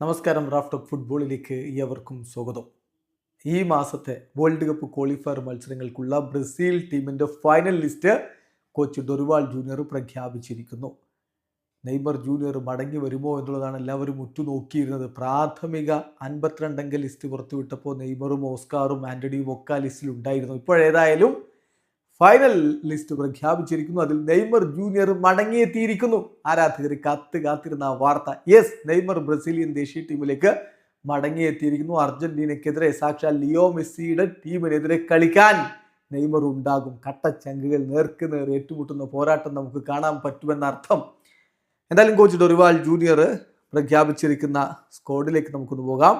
നമസ്കാരം റാഫ്റ്റ് ഫുട്ബോളിലേക്ക് ഏവർക്കും സ്വാഗതം. ഈ മാസത്തെ വേൾഡ് കപ്പ് ക്വാളിഫയർ മത്സരങ്ങൾക്കുള്ള ബ്രസീൽ ടീമിന്റെ final list coach Dorival junior പ്രഖ്യാപിച്ചിരിക്കുന്നു. Neymar junior മടങ്ങി വരുമോ എന്നുള്ളതാണ് എല്ലാവരും ഉറ്റുനോക്കിയിരുന്നത്. പ്രാഥമിക അൻപത്തിരണ്ടംഗ ലിസ്റ്റ് പുറത്തുവിട്ടപ്പോൾ നെയ്മറും ഓസ്കാറും ആന്റണിയും ഒക്കെ ഉണ്ടായിരുന്നു. ഇപ്പോഴേതായാലും ഫൈനൽ ലിസ്റ്റ് പ്രഖ്യാപിച്ചിരിക്കുന്നു. അതിൽ നെയ്മർ ജൂനിയർ മടങ്ങിയെത്തിയിരിക്കുന്നു. ആരാധകർ കത്ത് കാത്തിരുന്ന വാർത്ത. യെസ് നെയ്മർ ബ്രസീലിയൻ ദേശീയ ടീമിലേക്ക് മടങ്ങിയെത്തിയിരിക്കുന്നു. അർജന്റീനയ്ക്കെതിരെ സാക്ഷാൽ ലിയോ മെസ്സിയുടെ ടീമിനെതിരെ കളിക്കാൻ നെയ്മർ ഉണ്ടാകും. കട്ടച്ചങ്കുകൾ നേർക്ക് നേർ ഏറ്റുമുട്ടുന്ന പോരാട്ടം നമുക്ക് കാണാൻ പറ്റുമെന്ന അർത്ഥം. എന്തായാലും കോച്ച് ഡൊറിവാൾ ജൂനിയർ പ്രഖ്യാപിച്ചിരിക്കുന്ന സ്ക്വാഡിലേക്ക് നമുക്കൊന്ന് പോകാം.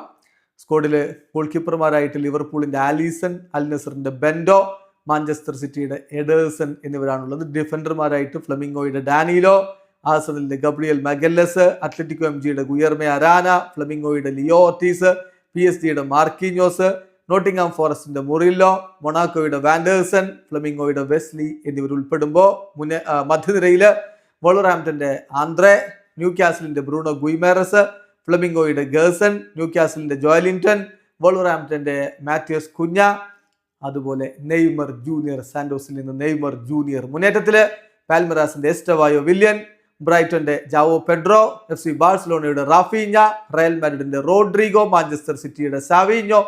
സ്ക്വാഡിൽ ഗോൾ കീപ്പർമാരായിട്ട് ലിവർപൂളിന്റെ ആലീസൺ അൽ നസറിന്റെ ബെൻഡോ മാഞ്ചസ്റ്റർ സിറ്റിയുടെ എഡേഴ്സൺ എന്നിവരാണുള്ളത്. ഡിഫൻഡർമാരായിട്ട് ഫ്ലമിംഗോയുടെ ഡാനിലോ ആസണലിന്റെ ഗബ്രിയൽ മഗല്ലസ് അത്ലറ്റിക്കോ എം ജിയുടെ ഗുയർമെ അരാന ഫ്ലമിംഗോയുടെ ലിയോ ഓർട്ടീസ് പി എസ് ജിയുടെ മാർക്കിഞ്ഞോസ് നോട്ടിംഗ്ഹാം ഫോറസ്റ്റിന്റെ മുറില്ലോ മൊണാക്കോയുടെ വാൻഡേഴ്സൺ ഫ്ലമിംഗോയുടെ വെസ്ലി എന്നിവർ ഉൾപ്പെടുമ്പോൾ മുന്നേ ആ, മധ്യനിരയിൽ വോളറാംപ്റ്റന്റെ ആന്ധ്രെ ന്യൂ കാസലിന്റെ ബ്രൂണോ ഗുയ്മേറസ് ഫ്ലമിംഗോയുടെ ഗേഴ്സൺ ന്യൂ കാസലിന്റെ ജോയലിൻടൺ വോളറാംപ്റ്റന്റെ മാത്യൂസ് കുഞ്ഞ അതുപോലെ നെയ്മർ ജൂനിയർ സാന്റോസിൽ നിന്ന് നെയ്മർ ജൂനിയർ. മുന്നേറ്റത്തിൽ പാൽമറാസിന്റെ എസ്റ്റവായോ വില്യൻ ബ്രൈറ്റന്റെ ജാവോ പെഡ്രോ എഫ് സി ബാഴ്സലോണയുടെ റാഫീഞ്ഞ റയൽ മാഡ്രിഡിന്റെ റോഡ്രിഗോ മാഞ്ചസ്റ്റർ സിറ്റിയുടെ സാവീഞ്ഞോ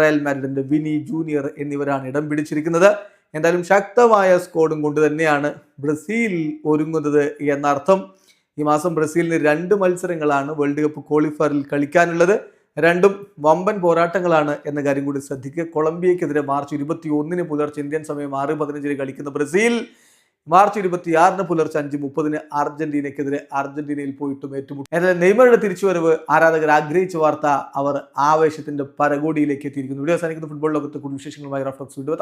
റയൽ മാഡ്രിഡിന്റെ വിനി ജൂനിയർ എന്നിവരാണ് ഇടം പിടിച്ചിരിക്കുന്നത്. എന്തായാലും ശക്തമായ സ്കോഡും കൊണ്ട് തന്നെയാണ് ബ്രസീൽ ഒരുങ്ങുന്നത് എന്നർത്ഥം. ഈ മാസം ബ്രസീലിന് രണ്ട് മത്സരങ്ങളാണ് വേൾഡ് കപ്പ് ക്വാളിഫയറിൽ കളിക്കാനുള്ളത്. രണ്ടും വമ്പൻ പോരാട്ടങ്ങളാണ് എന്ന കാര്യം കൂടി ശ്രദ്ധിക്കുക. കൊളംബിയക്കെതിരെ മാർച്ച് ഇരുപത്തി ഒന്നിന് പുലർച്ചെ ഇന്ത്യൻ സമയം ആറ് പതിനഞ്ചിന് കളിക്കുന്ന ബ്രസീൽ മാർച്ച് ഇരുപത്തിയാറിന് പുലർച്ചെ അഞ്ച് മുപ്പതിന് അർജന്റീനയ്ക്കെതിരെ അർജന്റീനയിൽ പോയിട്ടും ഏറ്റുമുട്ടും. എന്നാൽ നെയ്മറുടെ തിരിച്ചുവരവ് ആരാധകർ ആഗ്രഹിച്ച വാർത്ത അവർ ആവേശത്തിന്റെ പരകോടിയിലേക്ക് എത്തിയിരിക്കുന്നു. വീഡിയോ അവസാനിക്കുന്ന. ഫുട്ബോൾ ലോകത്തെ കൂടുതൽ വിശേഷങ്ങളുമായി റഫ്ലക്സ് വീണ്ടും